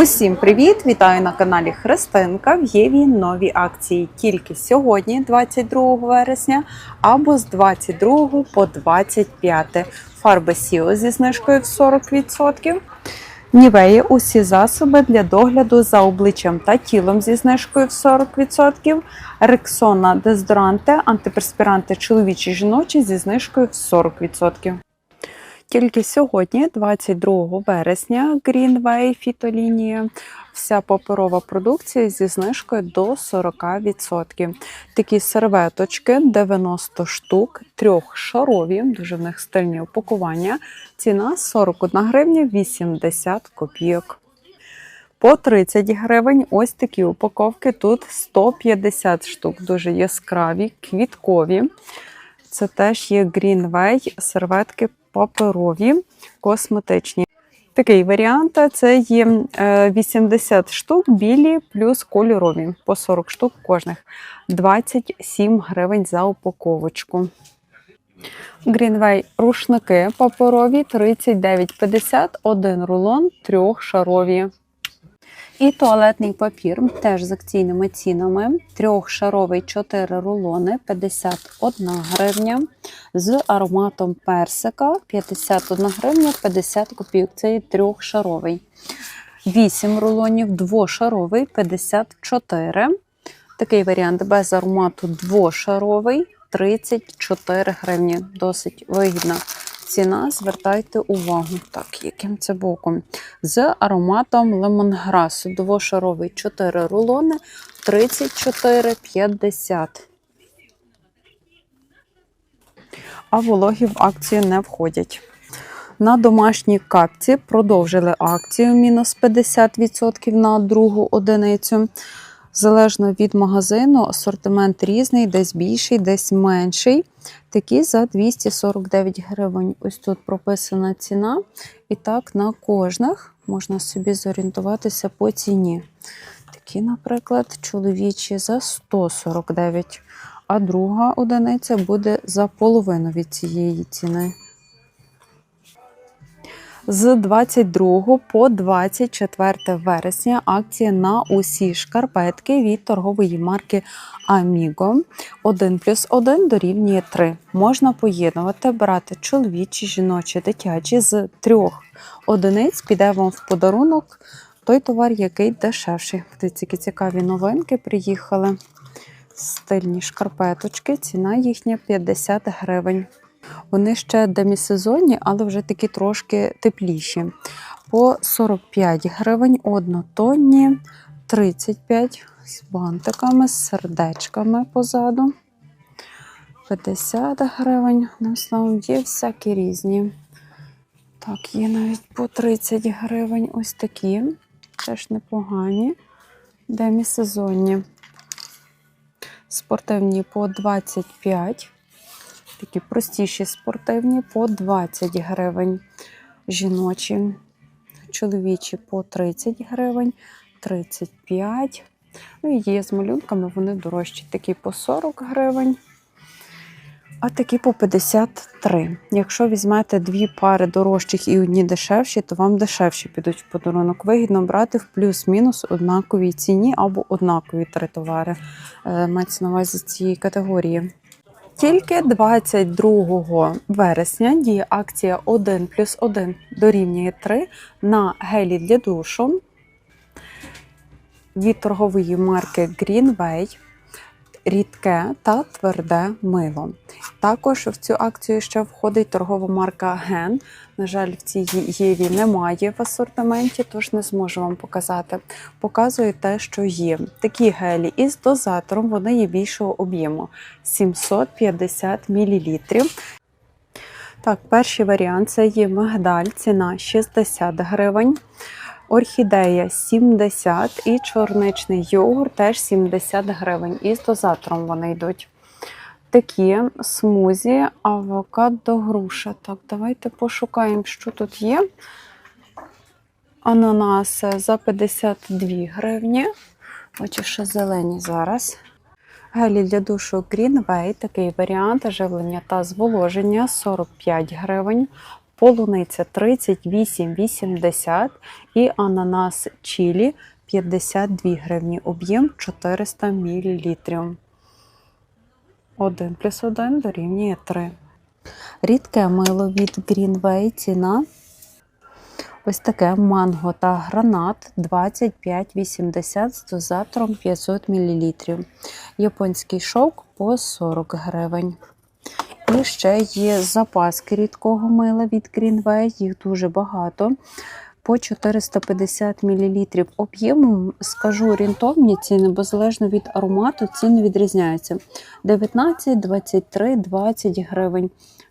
Усім привіт! Вітаю на каналі Христинка. В Єві нові акції тільки сьогодні, 22 вересня, або з 22 по 25. Фарби Сіо зі знижкою в 40%. Нівеї усі засоби для догляду за обличчям та тілом зі знижкою в 40%. Рексона дезодоранти, антиперспіранти чоловічі жіночі зі знижкою в 40%. Тільки сьогодні, 22 вересня, Greenway фітолінія, вся паперова продукція зі знижкою до 40%. Такі серветочки 90 штук, трьохшарові, дуже в них стильні упакування. Ціна 41 гривня 80 копійок. По 30 гривень ось такі упаковки. Тут 150 штук, дуже яскраві, квіткові. Це теж є Greenway серветки паперові, косметичні. Такий варіант це є е, 80 штук білі плюс кольорові, по 40 штук кожних. 27 гривень за упаковочку. Greenway рушники паперові 39,50, один рулон трьохшарові. І туалетний папір теж з акційними цінами. Трьохшаровий 4 рулони 51 гривня. З ароматом персика 51 гривня 50 копійок. Це є трьохшаровий. 8 рулонів, двошаровий 54. Такий варіант без аромату двошаровий 34 гривні. Досить вигідна ціна. Звертайте увагу. Так, яким це боком. З ароматом лемонграсу. Двошаровий 4 рулони 34,50. А вологі в акцію не входять. На домашній капці продовжили акцію мінус 50% на другу одиницю. Залежно від магазину, асортимент різний, десь більший, десь менший. Такі за 249 гривень. Ось тут прописана ціна. І так на кожних можна собі зорієнтуватися по ціні. Такі, наприклад, чоловічі за 149, а друга одиниця буде за половину від цієї ціни. З 22 по 24 вересня акція на усі шкарпетки від торгової марки Amigo. 1 плюс 1 дорівнює 3. Можна поєднувати, брати чоловічі, жіночі, дитячі з трьох одиниць піде вам в подарунок той товар, який дешевший. Які цікаві новинки приїхали. Стильні шкарпеточки, ціна їхня 50 гривень. Вони ще демісезонні, але вже такі трошки тепліші. По 45 гривень однотонні, 35 з бантиками, з сердечками позаду. 50 гривень. Ну, словом, є всякі різні. Так, є навіть по 30 гривень ось такі. Теж непогані. Демісезонні. Спортивні по 25 такі простіші спортивні по 20 гривень. Жіночі, чоловічі по 30 гривень, 35. Ну і є з малюнками, вони дорожчі. Такі по 40 гривень, а такі по 53. Якщо візьмете дві пари дорожчих і одні дешевші, то вам дешевші підуть в подарунок. Вигідно брати в плюс-мінус однаковій ціні або однакові три товари. Е, Мається на увазі цієї категорії. Тільки 22 вересня діє акція 1 плюс 1 дорівнює 3 на гелі для душу від торгової марки Greenway рідке та тверде мило. Також в цю акцію ще входить торгова марка Ген. На жаль, в цій Єві немає в асортименті, тож не зможу вам показати. Показую те, що є. Такі гелі із дозатором вони є більшого об'єму 750 мл. Так, перший варіант це є мигдаль, ціна 60 гривень. Орхідея 70 і чорничний йогурт теж 70 гривень. І з дозатором вони йдуть. Такі смузі, авокадо, груша. Так, давайте пошукаємо, що тут є. Ананас за 52 гривні. Бачу, що зелені зараз. Гелі для душу Greenway, такий варіант живлення та зволоження 45 гривень. Полуниця 38,80 і ананас чілі 52 гривні, об'єм 400 мл. 1 плюс 1 дорівнює 3. Рідке мило від Greenway ціна. Ось таке манго та гранат 25,80 з дозатором 500 мл. Японський шовк по 40 гривень. І ще є запаски рідкого мила від Greenway, їх дуже багато. По 450 мл об'ємом, скажу орієнтовні ціни, бо залежно від аромату ціни відрізняються. 19, 23, 20 гривень.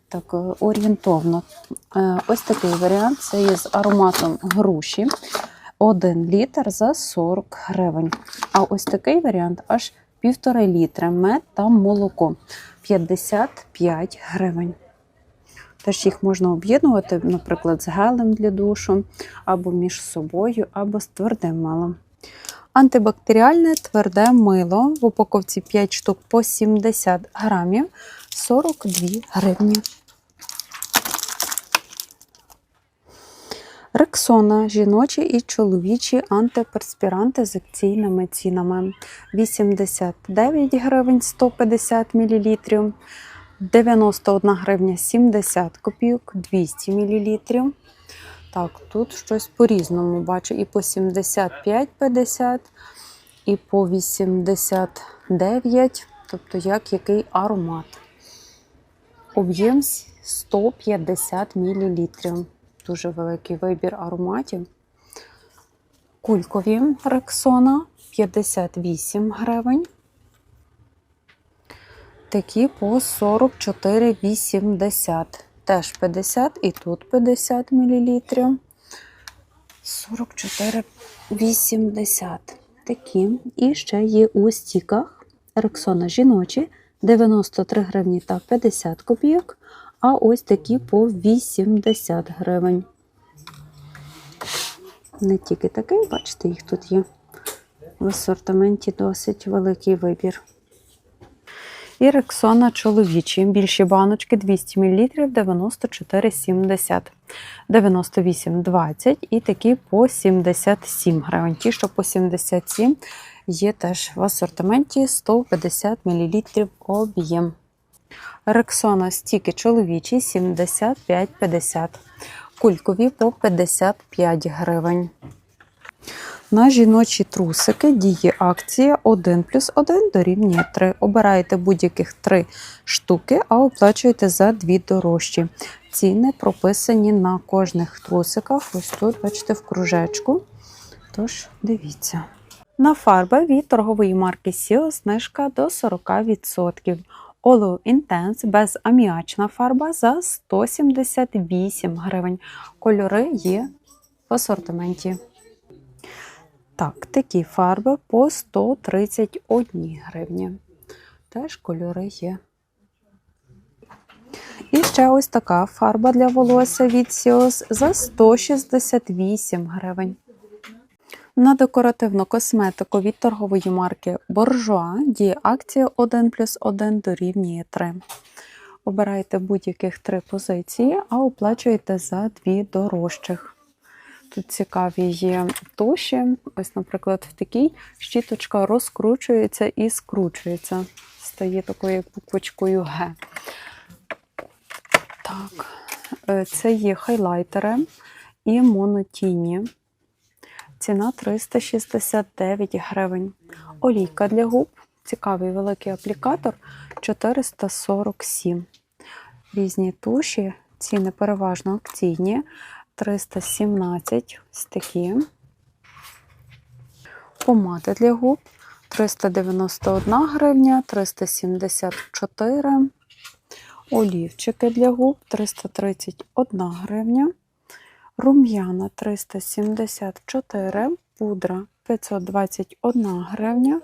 Так, е, орієнтовно. Е, Ось такий варіант це є з ароматом груші. 1 літр за 40 гривень. А ось такий варіант аж 1,5 літра мед та молоко 55 гривень. Теж їх можна об'єднувати, наприклад, з гелем для душу, або між собою, або з твердим милом. Антибактеріальне тверде мило в упаковці 5 штук по 70 грамів 42 гривні. Рексона жіночі і чоловічі антиперспіранти з акційними цінами 89 гривень 150 мл, 91 гривня 70 копійок 200 мл. Так, тут щось по-різному бачу. І по 75,50, і по 89, тобто як який аромат. Об'єм 150 мл. Дуже великий вибір ароматів. Кулькові рексона 58 гривень. Такі по 44,80. Теж 50 і тут 50 мл. 44,80. Такі. І ще є у стіках рексона жіночі 93 гривні та 50 копійок. А ось такі по 80 гривень. Не тільки такий, бачите, їх тут є. В асортименті досить великий вибір. І рексона чоловічі. Більші баночки 200 мл 94,70, 98,20 і такі по 77 гривень. Ті, що по 77 є теж в асортименті 150 мл об'єм. Рексона стіки чоловічі 75,50. Кулькові по 55 гривень. На жіночі трусики діє акція 1 плюс 1 дорівнює 3. Обираєте будь-яких 3 штуки, а оплачуєте за 2 дорожчі. Ціни прописані на кожних трусиках. Ось тут, бачите, в кружечку. Тож, дивіться. На фарби від торгової марки Сіо знижка до 40%. Олео Intense безаміачна фарба за 178 гривень. Кольори є в асортименті. Так, такі фарби по 131 гривні. Теж кольори є. І ще ось така фарба для волосся від Сіос за 168 гривень. На декоративну косметику від торгової марки Bourjois діє акція 1 плюс 1 дорівнює 3. Обирайте будь-яких три позиції, а оплачуєте за дві дорожчих. Тут цікаві є туші. Ось, наприклад, в такій щіточка розкручується і скручується. Стає такою як буквочкою Г. Так, е, це є хайлайтери і монотіні. Ціна 369 гривень. Олійка для губ. Цікавий великий аплікатор 447. Різні туші, ціни переважно акційні. 317 ось такі. Помада для губ 391 гривня, 374. Олівчики для губ 331 гривня. Рум'яна 374, пудра 521 гривня.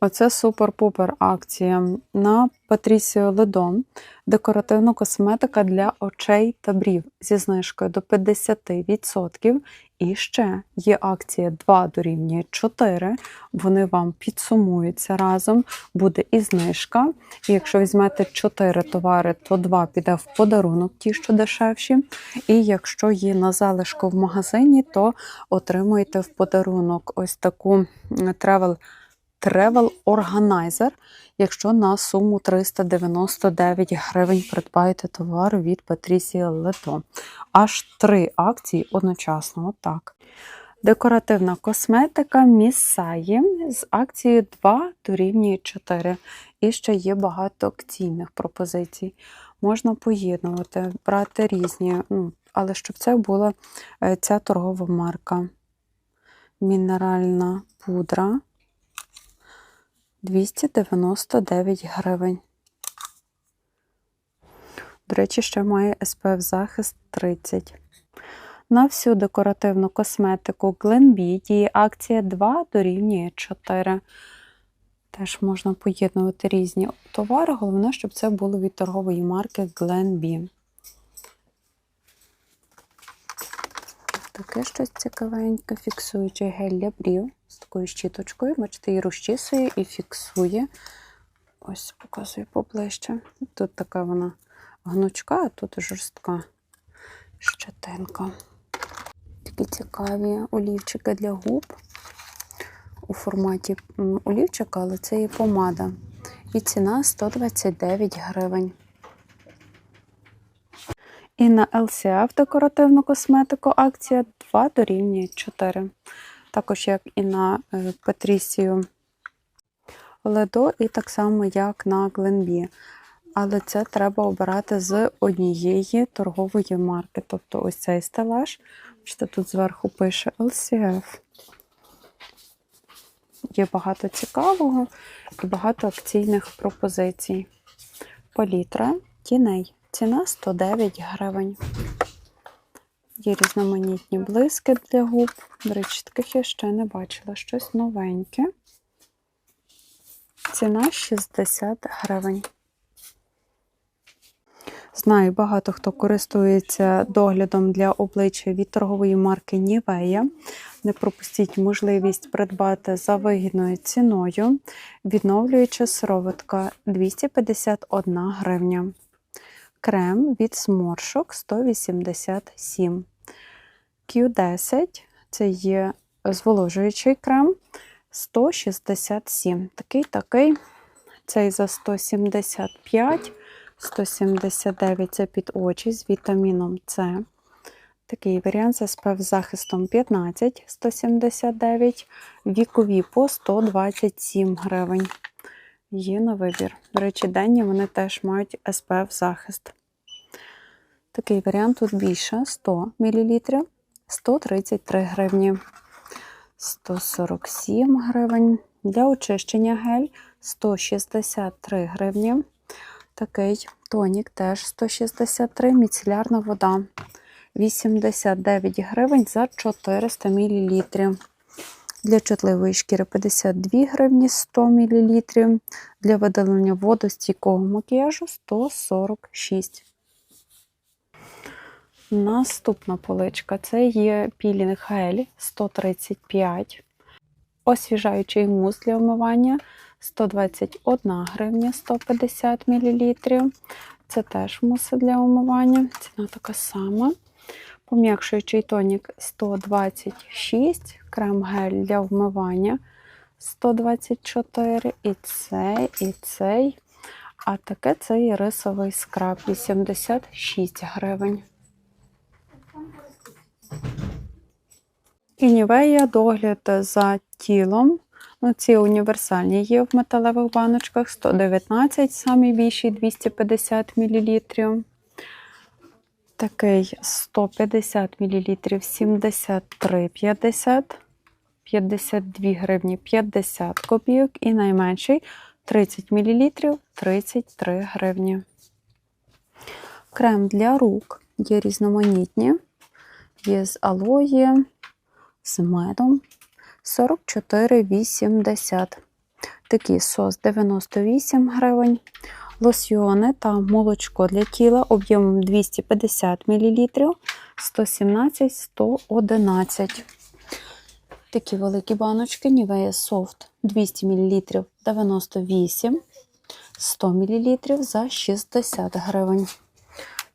Оце супер-пупер акція на Патрісіо Ледон. Декоративна косметика для очей та брів зі знижкою до 50% І ще є акція 2 дорівнює 4. Вони вам підсумуються разом, буде і знижка. І якщо візьмете 4 товари, то 2 піде в подарунок, ті, що дешевші. І якщо є на залишку в магазині, то отримуєте в подарунок ось таку м, travel, Organizer, якщо на суму 399 гривень придбаєте товар від Патрісія Лето. Аж три акції одночасно. Отак. Декоративна косметика Місаї з акцією 2 дорівнює 4. І ще є багато акційних пропозицій. Можна поєднувати, брати різні, ну, але щоб це була е, ця торгова марка. Мінеральна пудра 299 гривень. До речі, ще має SPF захист 30. На всю декоративну косметику Glenbee діє акція 2 дорівнює 4. Теж можна поєднувати різні товари. Головне, щоб це було від торгової марки Glenbee. Таке щось цікавеньке, фіксуючий гель для брів такою щіточкою. Бачите, її розчісує і фіксує. Ось показую поближче. Тут така вона гнучка, а тут жорстка щетинка. Такі цікаві олівчики для губ у форматі олівчика, але це є помада. І ціна 129 гривень. І на LCF декоративну косметику акція 2 дорівнює 4. Також як і на е, Патрісію Ледо, і так само, як на Glenbee. Але це треба обирати з однієї торгової марки. Тобто ось цей стелаж. Бачите, тут зверху пише LCF. Є багато цікавого і багато акційних пропозицій. Палітра тіней. Ціна 109 гривень. Є різноманітні блиски для губ. До речі, таких я ще не бачила. Щось новеньке. Ціна 60 гривень. Знаю, багато хто користується доглядом для обличчя від торгової марки Nivea. Не пропустіть можливість придбати за вигідною ціною. Відновлююча сироватка 251 гривня. Крем від сморшок 187. Q10 це є зволожуючий крем 167. Такий такий. Цей за 175. 179 це під очі з вітаміном С. Такий варіант з SPF захистом 15, 179, вікові по 127 гривень. Є на вибір. До речі, денні вони теж мають SPF захист. Такий варіант тут більше 100 мл, 133 гривні, 147 гривень. Для очищення гель 163 гривні. Такий тонік теж 163, міцелярна вода 89 гривень за 400 мл. Для чутливої шкіри 52 гривні 100 мл. Для видалення водостійкого макіяжу 146. Наступна поличка це є пілінг гель 135. Освіжаючий мус для вмивання 121 гривня 150 мл. Це теж муси для умивання. Ціна така сама. Пом'якшуючий тонік 126, крем-гель для вмивання 124, і цей, і цей. А таке це є рисовий скраб 86 гривень. І догляд за тілом. Ну, ці універсальні є в металевих баночках 119, самі більші 250 мл. Такий 150 мл 73,50, 52 гривні 50 копійок і найменший 30 мл 33 гривні. Крем для рук є різноманітні. Є з алої, з медом 44,80. Такий сос 98 гривень. Лосьйони та молочко для тіла об'ємом 250 мл 117 111. Такі великі баночки Nivea Soft 200 мл 98 100 мл за 60 гривень.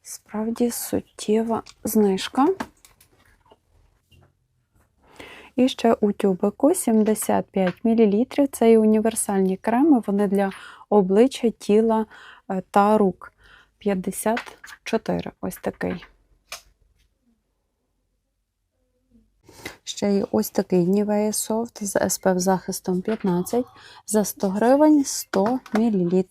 Справді суттєва знижка. І ще у тюбику 75 мл. Це і універсальні креми, вони для обличчя, тіла е, та рук. 54 ось такий. Ще є ось такий Nivea Soft з SPF захистом 15 за 100 гривень 100 мл.